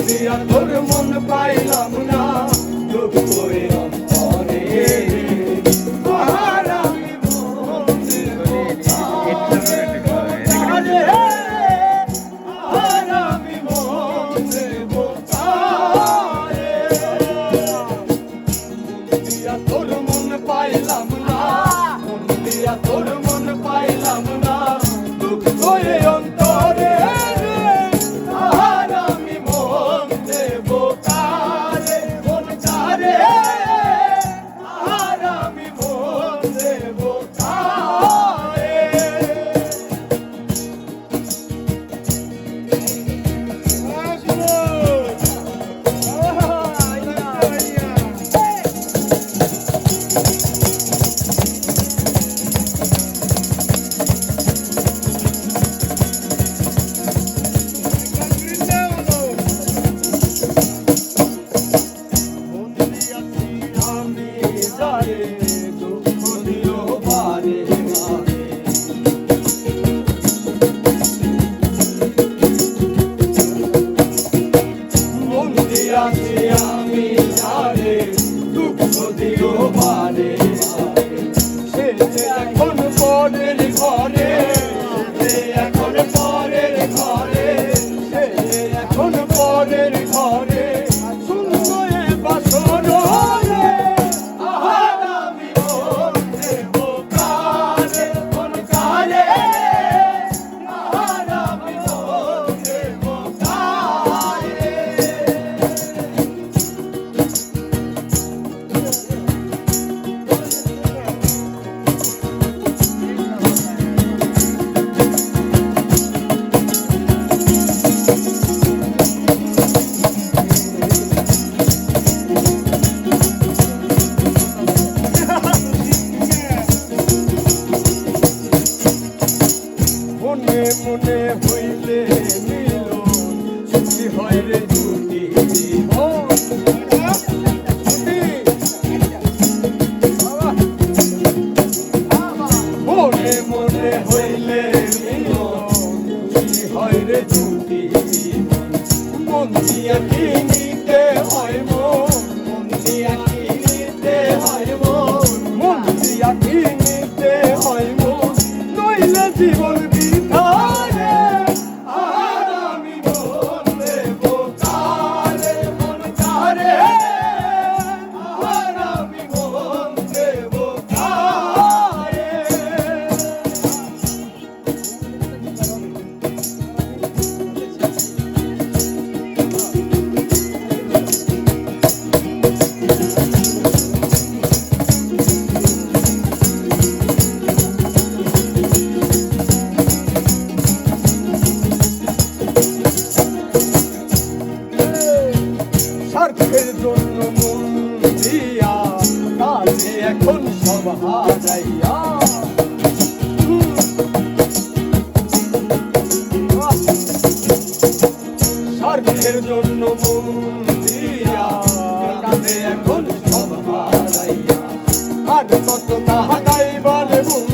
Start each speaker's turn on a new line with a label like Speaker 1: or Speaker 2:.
Speaker 1: দিয়া তোর মন পাইলাম না দুঃখ দেব দিয়া তোর মন পাইলাম না দিয়া তোর মন পাইলাম না দুঃখ করে অন্তরে আমি যারে দুঃখ দিও বারে মনে মনে হইলে মিল যদি হয় রে দুটি মনে মনে হইলে মিল যদি হয় রে দুটি মন দিয়া সব হারাইয়া। স্বার্থের জন্য মন দিয়া এখন সব হারাইয়া। আর কত তাহা গাইবার মন